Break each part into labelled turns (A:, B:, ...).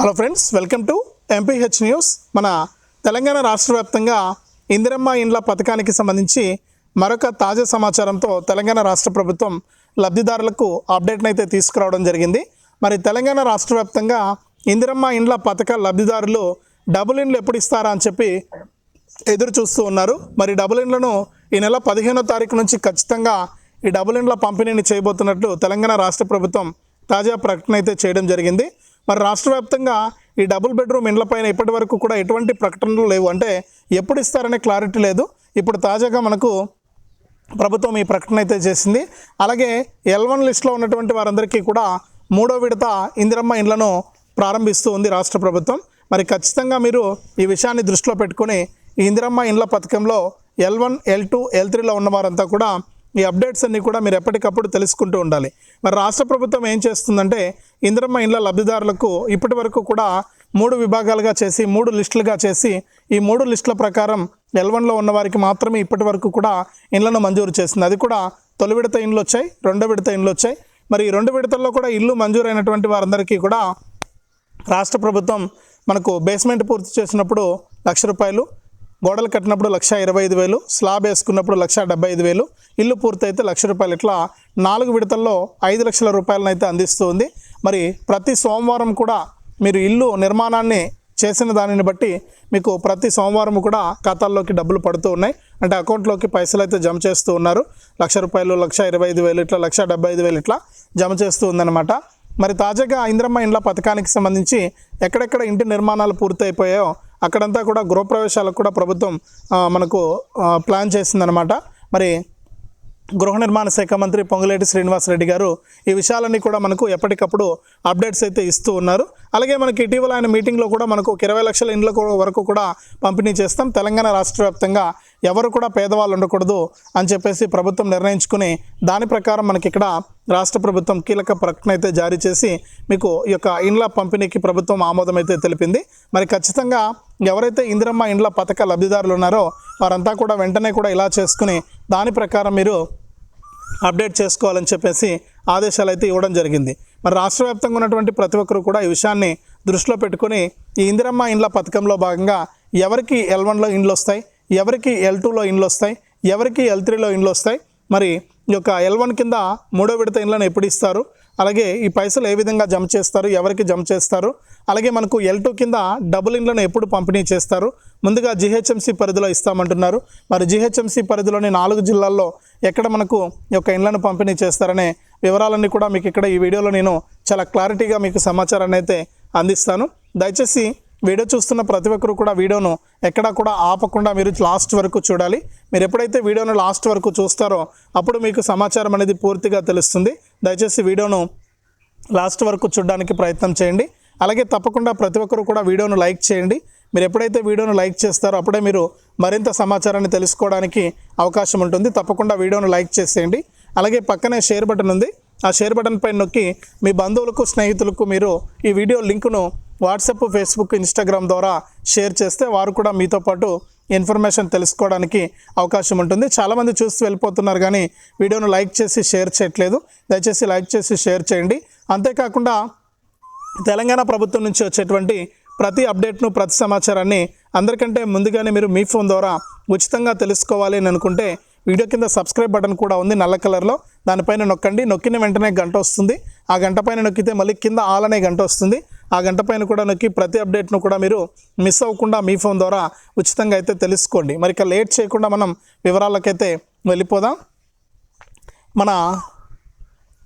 A: Hello friends welcome to MPH news మన తెలంగాణ రాష్ట్ర వ్యాప్తంగా ఇందిరమ్మ ఇండ్ల పథకానికి సంబంధించి మరొక తాజా సమాచారంతో తెలంగాణ రాష్ట్ర ప్రభుత్వం లబ్ధిదారులకు అప్డేట్ను అయితే తీసుకురావడం జరిగింది. మరి తెలంగాణ రాష్ట్ర వ్యాప్తంగా ఇందిరమ్మ ఇండ్ల పథక లబ్ధిదారులు డబుల్ ఇండ్లు ఎప్పుడు ఇస్తారా అని చెప్పి ఎదురు చూస్తూ ఉన్నారు. మరి డబుల్ ఇండ్లను ఈ నెల పదిహేనో తారీఖు నుంచి ఖచ్చితంగా ఈ డబుల్ ఇండ్ల పంపిణీని చేయబోతున్నట్లు తెలంగాణ రాష్ట్ర ప్రభుత్వం తాజా ప్రకటన అయితే చేయడం జరిగింది. మరి రాష్ట్ర వ్యాప్తంగా ఈ డబుల్ బెడ్రూమ్ ఇండ్లపైన ఇప్పటి వరకు కూడా ఎటువంటి ప్రకటనలు లేవు. అంటే ఎప్పుడు ఇస్తారనే క్లారిటీ లేదు. ఇప్పుడు తాజాగా మనకు ప్రభుత్వం ఈ ప్రకటన అయితే చేసింది. అలాగే ఎల్ వన్ లిస్ట్లో ఉన్నటువంటి వారందరికీ కూడా మూడో విడత ఇందిరమ్మ ఇండ్లను ప్రారంభిస్తూ ఉంది రాష్ట్ర ప్రభుత్వం. మరి ఖచ్చితంగా మీరు ఈ విషయాన్ని దృష్టిలో పెట్టుకుని ఈ ఇందిరమ్మ ఇండ్ల పథకంలో L one L two L త్రీలో ఉన్న వారంతా కూడా ఈ అప్డేట్స్ అన్నీ కూడా మీరు ఎప్పటికప్పుడు తెలుసుకుంటూ ఉండాలి. మరి రాష్ట్ర ప్రభుత్వం ఏం చేస్తుందంటే ఇంద్రమ్మ ఇండ్ల లబ్ధిదారులకు ఇప్పటి వరకు కూడా మూడు విభాగాలుగా చేసి మూడు లిస్టులుగా చేసి ఈ మూడు లిస్టుల ప్రకారం ఎల్వన్లో ఉన్న వారికి మాత్రమే ఇప్పటి వరకు కూడా ఇండ్లను మంజూరు చేసింది. అది కూడా తొలి విడత ఇండ్లు వచ్చాయి రెండో విడత ఇండ్లు వచ్చాయి. మరి ఈ రెండు విడతల్లో కూడా ఇల్లు మంజూరైనటువంటి వారందరికీ కూడా రాష్ట్ర ప్రభుత్వం మనకు బేస్మెంట్ పూర్తి చేసినప్పుడు లక్ష రూపాయలు గోడలు కట్టినప్పుడు లక్ష ఇరవై ఐదు వేలు స్లాబ్ వేసుకున్నప్పుడు లక్ష డెబ్బై ఐదు వేలు. ఇల్లు పూర్తయితే లక్ష రూపాయలు. ఇట్లా నాలుగు విడతల్లో ఐదు లక్షల రూపాయలను అయితే అందిస్తూ ఉంది మరి ప్రతి సోమవారం కూడా మీరు ఇల్లు నిర్మాణాన్ని చేసిన దానిని బట్టి మీకు ప్రతి సోమవారం కూడా ఖాతాల్లోకి డబ్బులు పడుతూ ఉన్నాయి. అంటే అకౌంట్లోకి పైసలు అయితే జమ చేస్తూ ఉన్నారు. లక్ష రూపాయలు లక్ష ఇరవై ఐదు వేలు ఇట్లా లక్ష డెబ్బై ఐదు వేలు ఇట్లా జమ చేస్తూ ఉందన్నమాట. మరి తాజాగా ఇంద్రమ్మ ఇండ్ల పథకానికి సంబంధించి ఎక్కడెక్కడ ఇంటి నిర్మాణాలు పూర్తయిపోయాయో అక్కడంతా కూడా గృహప్రవేశాలకు కూడా ప్రభుత్వం మనకు ప్లాన్ చేసిందనమాట మరి గృహ నిర్మాణ శాఖ మంత్రి పొంగులేటి శ్రీనివాసరెడ్డి గారు ఈ విషయాలన్నీ కూడా మనకు ఎప్పటికప్పుడు అప్డేట్స్ అయితే ఇస్తూ ఉన్నారు. అలాగే మనకి ఇటీవల ఆయన మీటింగ్లో కూడా మనకు ఇరవై లక్షల ఇండ్ల వరకు కూడా పంపిణీ చేస్తాం. తెలంగాణ రాష్ట్ర వ్యాప్తంగా ఎవరు కూడా పేదవాళ్ళు ఉండకూడదు అని చెప్పేసి ప్రభుత్వం నిర్ణయించుకుని దాని ప్రకారం మనకి ఇక్కడ రాష్ట్ర ప్రభుత్వం కీలక ప్రకటన అయితే జారీ చేసి మీకు ఈ యొక్క ఇండ్ల పంపిణీకి ప్రభుత్వం ఆమోదం అయితే తెలిపింది. మరి ఖచ్చితంగా ఎవరైతే ఇందిరమ్మ ఇండ్ల పథక లబ్ధిదారులు ఉన్నారో వారంతా కూడా వెంటనే కూడా ఇలా చేసుకుని దాని ప్రకారం మీరు అప్డేట్ చేసుకోవాలని చెప్పేసి ఆదేశాలు అయితే ఇవ్వడం జరిగింది. మరి రాష్ట్ర వ్యాప్తంగా ఉన్నటువంటి ప్రతి ఒక్కరు కూడా ఈ విషయాన్ని దృష్టిలో పెట్టుకొని ఈ ఇందిరమ్మ ఇండ్ల పథకంలో భాగంగా ఎవరికి ఎల్ వన్లో ఇండ్లు వస్తాయి? ఎవరికి ఎల్ టూలో ఇండ్లు వస్తాయి? ఎవరికి ఎల్ త్రీలో ఇండ్లు వస్తాయి? మరి ఈ యొక్క ఎల్ వన్ కింద మూడో విడత ఇండ్లను ఎప్పుడు ఇస్తారు? అలాగే ఈ పైసలు ఏ విధంగా జమ చేస్తారు? ఎవరికి జమ చేస్తారు? అలాగే మనకు ఎల్ టూ కింద డబుల్ ఇండ్లను ఎప్పుడు పంపిణీ చేస్తారు? ముందుగా జిహెచ్ఎంసీ పరిధిలో ఇస్తామంటున్నారు. మరి జిహెచ్ఎంసీ పరిధిలోని నాలుగు జిల్లాల్లో ఎక్కడ మనకు ఈ యొక్క ఇండ్లను పంపిణీ చేస్తారనే వివరాలన్నీ కూడా మీకు ఇక్కడ ఈ వీడియోలో నేను చాలా క్లారిటీగా మీకు సమాచారాన్ని అయితే అందిస్తాను. దయచేసి వీడియో చూస్తున్న ప్రతి ఒక్కరు కూడా వీడియోను ఎక్కడా కూడా ఆపకుండా మీరు లాస్ట్ వరకు చూడాలి. మీరు ఎప్పుడైతే వీడియోను లాస్ట్ వరకు చూస్తారో అప్పుడు మీకు సమాచారం అనేది పూర్తిగా తెలుస్తుంది. దయచేసి వీడియోను లాస్ట్ వరకు చూడడానికి ప్రయత్నం చేయండి. అలాగే తప్పకుండా ప్రతి ఒక్కరు కూడా వీడియోను లైక్ చేయండి. మీరు ఎప్పుడైతే వీడియోను లైక్ చేస్తారో అప్పుడే మీరు మరింత సమాచారాన్ని తెలుసుకోవడానికి అవకాశం ఉంటుంది. తప్పకుండా వీడియోను లైక్ చేసేయండి. అలాగే పక్కనే షేర్ బటన్ ఉంది. ఆ షేర్ బటన్ పైన నొక్కి మీ బంధువులకు స్నేహితులకు మీరు ఈ వీడియో లింకును వాట్సాప్ ఫేస్బుక్ ఇన్స్టాగ్రామ్ ద్వారా షేర్ చేస్తే వారు కూడా మీతో పాటు ఇన్ఫర్మేషన్ తెలుసుకోవడానికి అవకాశం ఉంటుంది. చాలామంది చూసి వెళ్ళిపోతున్నారు కానీ వీడియోను లైక్ చేసి షేర్ చేయట్లేదు. దయచేసి లైక్ చేసి షేర్ చేయండి. అంతేకాకుండా తెలంగాణ ప్రభుత్వం నుంచి వచ్చేటువంటి ప్రతి అప్డేట్ను ప్రతి సమాచారాన్ని అందరికంటే ముందుగానే మీరు మీ ఫోన్ ద్వారా ఉచితంగా తెలుసుకోవాలి అని అనుకుంటే వీడియో కింద సబ్స్క్రైబ్ బటన్ కూడా ఉంది నల్ల కలర్లో. దానిపైన నొక్కండి. నొక్కిన వెంటనే గంట వస్తుంది. ఆ గంట పైన నొక్కితే మళ్ళీ కింద ఆలనే గంట వస్తుంది. ఆ గంట పైన కూడా నొక్కి ప్రతి అప్డేట్ను కూడా మీరు మిస్ అవ్వకుండా మీ ఫోన్ ద్వారా ఉచితంగా అయితే తెలుసుకోండి. మరి ఇక లేట్ చేయకుండా మనం వివరాలకైతే వెళ్ళిపోదాం. మన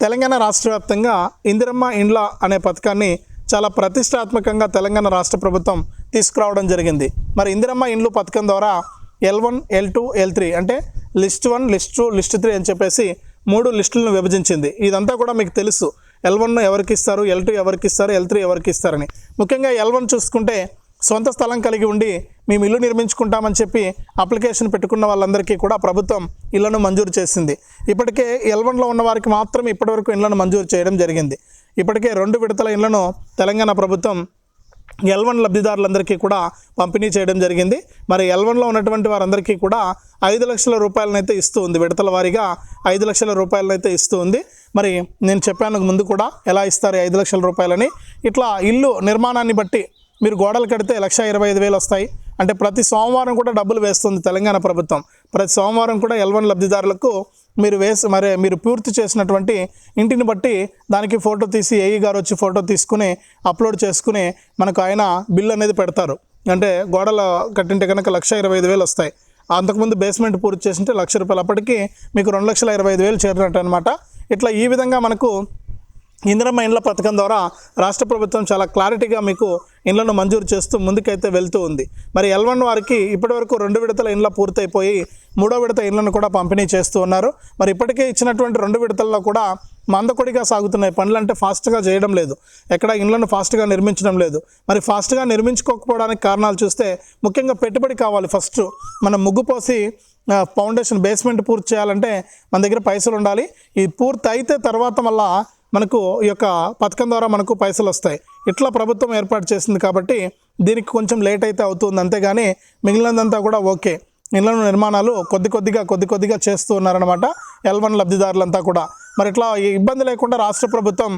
A: తెలంగాణ రాష్ట్ర వ్యాప్తంగా ఇందిరమ్మ ఇండ్ల అనే పథకాన్ని చాలా ప్రతిష్టాత్మకంగా తెలంగాణ రాష్ట్ర ప్రభుత్వం తీసుకురావడం జరిగింది. మరి ఇందిరమ్మ ఇండ్లు పథకం ద్వారా L one L two L three అంటే list one list two list three అని చెప్పేసి మూడు లిస్టులను విభజించింది. ఇదంతా కూడా మీకు తెలుసు. ఎల్ వన్ ఎవరికి ఇస్తారు? ఎల్ టూ ఎవరికి ఇస్తారు? ఎల్ త్రీ ఎవరికి ఇస్తారని. ముఖ్యంగా ఎల్ వన్ చూసుకుంటే సొంత స్థలం కలిగి ఉండి మేము ఇల్లు నిర్మించుకుంటామని చెప్పి అప్లికేషన్ పెట్టుకున్న వాళ్ళందరికీ కూడా ప్రభుత్వం ఇళ్ళను మంజూరు చేసింది. ఇప్పటికే ఎల్ వన్లో ఉన్న వారికి మాత్రం ఇప్పటివరకు ఇళ్ళను మంజూరు చేయడం జరిగింది. ఇప్పటికే రెండు విడతల ఇళ్ళను తెలంగాణ ప్రభుత్వం ఎల్ వన్ లబ్ధిదారులందరికీ కూడా పంపిణీ చేయడం జరిగింది. మరి ఎల్ వన్లో ఉన్నటువంటి వారందరికీ కూడా ఐదు లక్షల రూపాయలనైతే ఇస్తూ ఉంది. విడతల వారీగా ఐదు లక్షల రూపాయలనైతే ఇస్తూ ఉంది. మరి నేను చెప్పాను ముందు కూడా ఎలా ఇస్తారు ఐదు లక్షల రూపాయలని. ఇట్లా ఇల్లు నిర్మాణాన్ని బట్టి మీరు గోడలు కడితే లక్ష ఇరవై ఐదు వేలు వస్తాయి. అంటే ప్రతి సోమవారం కూడా డబ్బులు వేస్తుంది తెలంగాణ ప్రభుత్వం. ప్రతి సోమవారం కూడా ఎల్ వన్ లబ్ధిదారులకు మీరు వేసి మరి మీరు పూర్తి చేసినటువంటి ఇంటిని బట్టి దానికి ఫోటో తీసి ఏఈ గారు వచ్చి ఫోటో తీసుకుని అప్లోడ్ చేసుకుని మనకు ఆయన బిల్ అనేది పెడతారు. అంటే గోడల కట్టింటే కనుక లక్ష ఇరవై ఐదు వేలు వస్తాయి. అంతకుముందు బేస్మెంట్ పూర్తి చేసింటే లక్ష రూపాయలు. అప్పటికి మీకు రెండు లక్షల ఇరవై ఐదు వేలు చేరినట్టు అనమాట ఇట్లా ఈ విధంగా మనకు ఇందిరమ్మ ఇండ్ల పథకం ద్వారా రాష్ట్ర ప్రభుత్వం చాలా క్లారిటీగా మీకు ఇండ్లను మంజూరు చేస్తూ ముందుకైతే వెళ్తూ ఉంది. మరి ఎల్ వన్ వారికి ఇప్పటివరకు రెండు విడతల ఇండ్ల పూర్తయిపోయి మూడో విడత ఇండ్లను కూడా పంపిణీ చేస్తూ ఉన్నారు. మరి ఇప్పటికే ఇచ్చినటువంటి రెండు విడతల్లో కూడా మందకొడిగా సాగుతున్నాయి. పనులు అంటే ఫాస్ట్గా చేయడం లేదు. ఎక్కడ ఇండ్లను ఫాస్ట్గా నిర్మించడం లేదు. మరి ఫాస్ట్గా నిర్మించుకోకపోవడానికి కారణాలు చూస్తే ముఖ్యంగా పెట్టుబడి కావాలి ఫస్ట్. మనం ముగ్గు పోసి ఫౌండేషన్ బేస్మెంట్ పూర్తి చేయాలంటే మన దగ్గర పైసలు ఉండాలి. ఈ పూర్తి అయితే తర్వాత మళ్ళా మనకు ఈ యొక్క పథకం ద్వారా మనకు పైసలు వస్తాయి. ఇట్లా ప్రభుత్వం ఏర్పాటు చేసింది కాబట్టి దీనికి కొంచెం లేట్ అయితే అవుతుంది. అంతేగాని మిగిలినదంతా కూడా ఓకే. ఇళ్ళ నిర్మాణాలు కొద్ది కొద్దిగా కొద్ది కొద్దిగా చేస్తూ ఉన్నారనమాట ఎల్ వన్ లబ్ధిదారులంతా కూడా. మరి ఇట్లా ఇబ్బంది లేకుండా రాష్ట్ర ప్రభుత్వం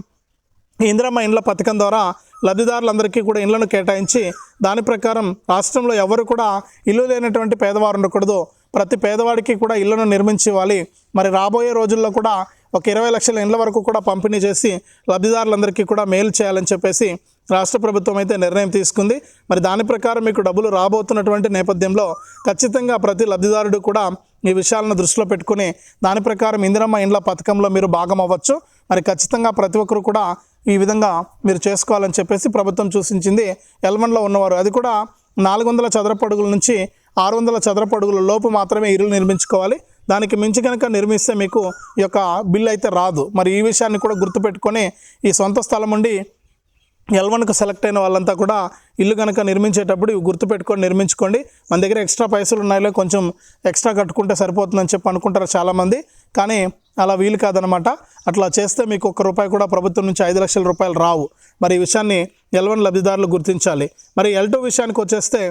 A: ఇందిరమ్మ ఇండ్ల పథకం ద్వారా లబ్ధిదారులందరికీ కూడా ఇళ్ళను కేటాయించి దాని ప్రకారం రాష్ట్రంలో ఎవరు కూడా ఇల్లు లేనటువంటి పేదవారు ఉండకూడదు. ప్రతి పేదవాడికి కూడా ఇళ్ళను నిర్మించి ఇవ్వాలి. మరి రాబోయే రోజుల్లో కూడా ఒక ఇరవై లక్షల ఇండ్ల వరకు కూడా పంపిణీ చేసి లబ్ధిదారులందరికీ కూడా మేలు చేయాలని చెప్పేసి రాష్ట్ర ప్రభుత్వం అయితే నిర్ణయం తీసుకుంది. మరి దాని ప్రకారం మీకు డబ్బులు రాబోతున్నటువంటి నేపథ్యంలో ఖచ్చితంగా ప్రతి లబ్ధిదారుడు కూడా ఈ విషయాలను దృష్టిలో పెట్టుకుని దాని ప్రకారం ఇందిరమ్మ ఇండ్ల పథకంలో మీరు భాగం అవ్వచ్చు. మరి ఖచ్చితంగా ప్రతి ఒక్కరు కూడా ఈ విధంగా మీరు చేసుకోవాలని చెప్పేసి ప్రభుత్వం సూచించింది. ఎల్వన్లో ఉన్నవారు. అది కూడా నాలుగు వందల చదరపడుగుల నుంచి ఆరు వందల చదరపడుగుల లోపు మాత్రమే ఇల్లు నిర్మించుకోవాలి. దానికి మించి కనుక నిర్మిస్తే మీకు ఈ యొక్క బిల్ అయితే రాదు. మరి ఈ విషయాన్ని కూడా గుర్తుపెట్టుకొని ఈ సొంత స్థలం ఉండి ఎల్వన్కు సెలెక్ట్ అయిన వాళ్ళంతా కూడా ఇల్లు కనుక నిర్మించేటప్పుడు ఇవి గుర్తుపెట్టుకొని నిర్మించుకోండి. మన దగ్గర ఎక్స్ట్రా పైసలు ఉన్నాయో కొంచెం ఎక్స్ట్రా కట్టుకుంటే సరిపోతుందని చెప్పి అనుకుంటారు చాలామంది. కానీ అలా వీలు కాదనమాట అట్లా చేస్తే మీకు ఒక్క రూపాయి కూడా ప్రభుత్వం నుంచి ఐదు లక్షల రూపాయలు రావు. మరి ఈ విషయాన్ని ఎల్వన్ లబ్ధిదారులు గుర్తించాలి. మరి ఎల్ టూ విషయానికి వచ్చేస్తే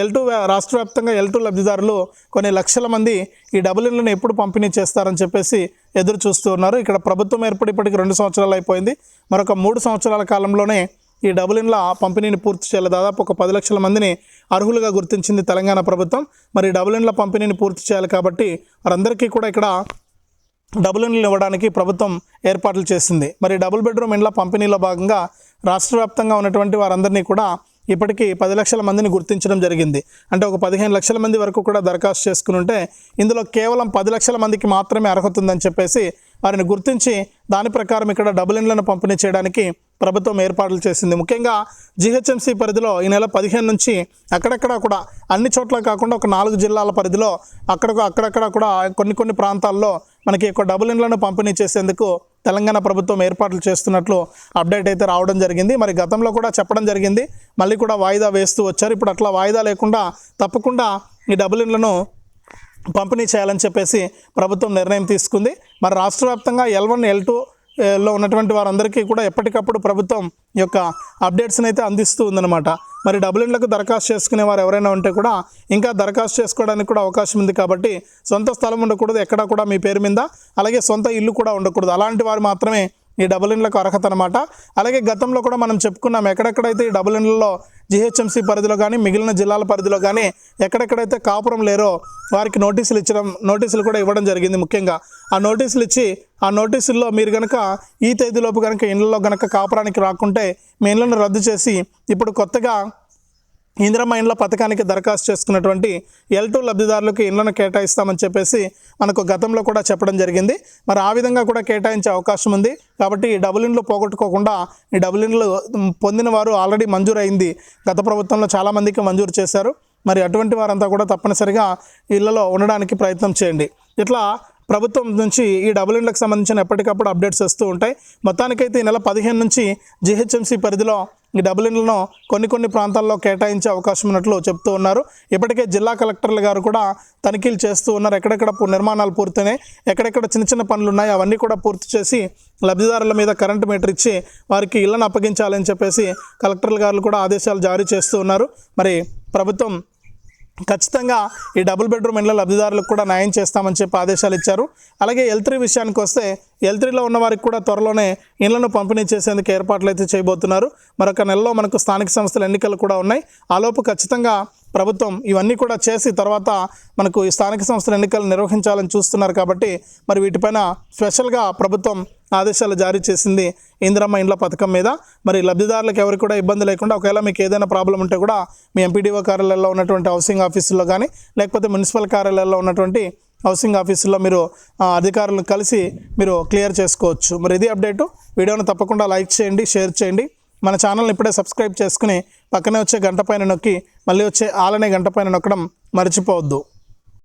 A: ఎల్ టూ రాష్ట్ర వ్యాప్తంగా ఎల్ టూ లబ్ధిదారులు కొన్ని లక్షల మంది ఈ డబుల్ ఇళ్ళను ఎప్పుడు పంపిణీ చేస్తారని చెప్పేసి ఎదురు చూస్తూ ఉన్నారు. ఇక్కడ ప్రభుత్వం ఏర్పడి ఇప్పటికి రెండు సంవత్సరాలు అయిపోయింది. మరొక మూడు సంవత్సరాల కాలంలోనే ఈ డబుల్ ఇండ్ల పంపిణీని పూర్తి చేయాలి. దాదాపు ఒక పది లక్షల మందిని అర్హులుగా గుర్తించింది తెలంగాణ ప్రభుత్వం. మరి డబుల్ ఇండ్ల పంపిణీని పూర్తి చేయాలి కాబట్టి వారందరికీ కూడా ఇక్కడ డబుల్ ఇండ్లు ఇవ్వడానికి ప్రభుత్వం ఏర్పాట్లు చేసింది. మరి డబుల్ బెడ్రూమ్ ఇండ్ల పంపిణీలో భాగంగా రాష్ట్ర వ్యాప్తంగా ఉన్నటువంటి వారందరినీ కూడా ఇప్పటికీ పది లక్షల మందిని గుర్తించడం జరిగింది. అంటే ఒక పదిహేను లక్షల మంది వరకు కూడా దరఖాస్తు చేసుకుని ఉంటే ఇందులో కేవలం పది లక్షల మందికి మాత్రమే అర్హత ఉందని చెప్పేసి వారిని గుర్తించి దాని ప్రకారం ఇక్కడ డబుల్ ఇండ్లను పంపిణీ చేయడానికి ప్రభుత్వం ఏర్పాట్లు చేసింది. ముఖ్యంగా జిహెచ్ఎంసీ పరిధిలో ఈ నెల పదిహేను నుంచి అక్కడక్కడ కూడా అన్ని చోట్ల కాకుండా ఒక నాలుగు జిల్లాల పరిధిలో అక్కడ అక్కడక్కడ కూడా కొన్ని కొన్ని ప్రాంతాల్లో మనకి ఒక డబుల్ ఇండ్లను పంపిణీ చేసేందుకు తెలంగాణ ప్రభుత్వం ఏర్పాట్లు చేస్తున్నట్లు అప్డేట్ అయితే రావడం జరిగింది. మరి గతంలో కూడా చెప్పడం జరిగింది. మళ్ళీ కూడా వాయిదా వేస్తూ వచ్చారు. ఇప్పుడు అట్లా వాయిదా లేకుండా తప్పకుండా ఈ డబుల్ ఇండ్లను పంపిణీ చేయాలని చెప్పేసి ప్రభుత్వం నిర్ణయం తీసుకుంది. మరి రాష్ట్ర వ్యాప్తంగా ఎల్ వన్ ఎల్ టూ లో ఉన్నటువంటి వారందరికీ కూడా ఎప్పటికప్పుడు ప్రభుత్వం యొక్క అప్డేట్స్ని అయితే అందిస్తూ ఉందన్నమాట. మరి డబుల్ ఇండ్లకు దరఖాస్తు చేసుకునే వారు ఎవరైనా ఉంటే కూడా ఇంకా దరఖాస్తు చేసుకోవడానికి కూడా అవకాశం ఉంది కాబట్టి సొంత స్థలం ఉండకూడదు ఎక్కడా కూడా మీ పేరు మీద అలాగే సొంత ఇల్లు కూడా ఉండకూడదు. అలాంటి వారు మాత్రమే ఈ డబుల్ ఇండ్లకు అర్హత అనమాట అలాగే గతంలో కూడా మనం చెప్పుకున్నాం ఎక్కడెక్కడైతే ఈ డబుల్ ఇండ్లలో జిహెచ్ఎంసీ పరిధిలో కానీ మిగిలిన జిల్లాల పరిధిలో కానీ ఎక్కడెక్కడైతే కాపురం లేరో వారికి నోటీసులు ఇచ్చడం నోటీసులు కూడా ఇవ్వడం జరిగింది ముఖ్యంగా. ఆ నోటీసులు ఇచ్చి ఆ నోటీసుల్లో మీరు కనుక ఈ తేదీలోపు కనుక ఇండ్లలో కనుక కాపురానికి రాకుంటే మీ ఇళ్ళను రద్దు చేసి ఇప్పుడు కొత్తగా ఇందిరమ్మ ఇండ్ల పథకానికి దరఖాస్తు చేసుకున్నటువంటి ఎల్ టూ లబ్ధిదారులకు ఇళ్ళను కేటాయిస్తామని చెప్పేసి మనకు గతంలో కూడా చెప్పడం జరిగింది. మరి ఆ విధంగా కూడా కేటాయించే అవకాశం ఉంది. కాబట్టి ఈ డబుల్ ఇండ్లు పోగొట్టుకోకుండా ఈ డబుల్ ఇండ్లు పొందిన వారు ఆల్రెడీ మంజూరు అయింది గత ప్రభుత్వంలో చాలామందికి మంజూరు చేశారు. మరి అటువంటి వారంతా కూడా తప్పనిసరిగా ఇళ్ళలో ఉండడానికి ప్రయత్నం చేయండి. ఇట్లా ప్రభుత్వం నుంచి ఈ డబుల్ ఇండ్లకు సంబంధించిన ఎప్పటికప్పుడు అప్డేట్స్ వస్తూ ఉంటాయి. మొత్తానికైతే ఈ నెల పదిహేను నుంచి జిహెచ్ఎంసీ పరిధిలో ఈ డబుల్ ఇండ్లను కొన్ని కొన్ని ప్రాంతాల్లో కేటాయించే అవకాశం ఉన్నట్లు చెప్తూ ఉన్నారు. ఇప్పటికే జిల్లా కలెక్టర్లు గారు కూడా తనిఖీలు చేస్తూ ఉన్నారు. ఎక్కడెక్కడ నిర్మాణాలు పూర్తయినాయి ఎక్కడెక్కడ చిన్న చిన్న పనులు ఉన్నాయి అవన్నీ కూడా పూర్తి చేసి లబ్ధిదారుల మీద కరెంటు మీటర్ ఇచ్చి వారికి ఇళ్ళను అప్పగించాలని చెప్పేసి కలెక్టర్ల గారు కూడా ఆదేశాలు జారీ చేస్తూ ఉన్నారు. మరి ప్రభుత్వం ఖచ్చితంగా ఈ డబుల్ బెడ్రూమ్ ఇండ్ల లబ్ధిదారులకు కూడా న్యాయం చేస్తామని చెప్పి ఆదేశాలు ఇచ్చారు. అలాగే ఎల్ త్రీ విషయానికి వస్తే ఎల్ త్రీలో ఉన్న వారికి కూడా త్వరలోనే ఇళ్ళను పంపిణీ చేసేందుకు ఏర్పాట్లు అయితే చేయబోతున్నారు. మరొక నెలలో మనకు స్థానిక సంస్థల ఎన్నికలు కూడా ఉన్నాయి. ఆలోపు ఖచ్చితంగా ప్రభుత్వం ఇవన్నీ కూడా చేసి తర్వాత మనకు ఈ స్థానిక సంస్థల ఎన్నికలు నిర్వహించాలని చూస్తున్నారు కాబట్టి మరి వీటిపైన స్పెషల్గా ప్రభుత్వం ఆదేశాలు జారీ చేసింది ఇందిరమ్మ ఇండ్ల పథకం మీద. మరి లబ్ధిదారులకు ఎవరికి కూడా ఇబ్బంది లేకుండా ఒకవేళ మీకు ఏదైనా ప్రాబ్లం ఉంటే కూడా మీ ఎంపీడీఓ కార్యాలయాల్లో ఉన్నటువంటి హౌసింగ్ ఆఫీసుల్లో కానీ లేకపోతే మున్సిపల్ కార్యాలయాల్లో ఉన్నటువంటి హౌసింగ్ ఆఫీసుల్లో మీరు అధికారులను కలిసి మీరు క్లియర్ చేసుకోవచ్చు. మరి ఇది అప్డేటు. వీడియోను తప్పకుండా లైక్ చేయండి షేర్ చేయండి. మన ఛానల్ని ఇప్పుడే సబ్స్క్రైబ్ చేసుకుని పక్కనే వచ్చే గంట పైన నొక్కి మళ్ళీ వచ్చే ఆలనే గంట పైన నొక్కడం మర్చిపోవద్దు.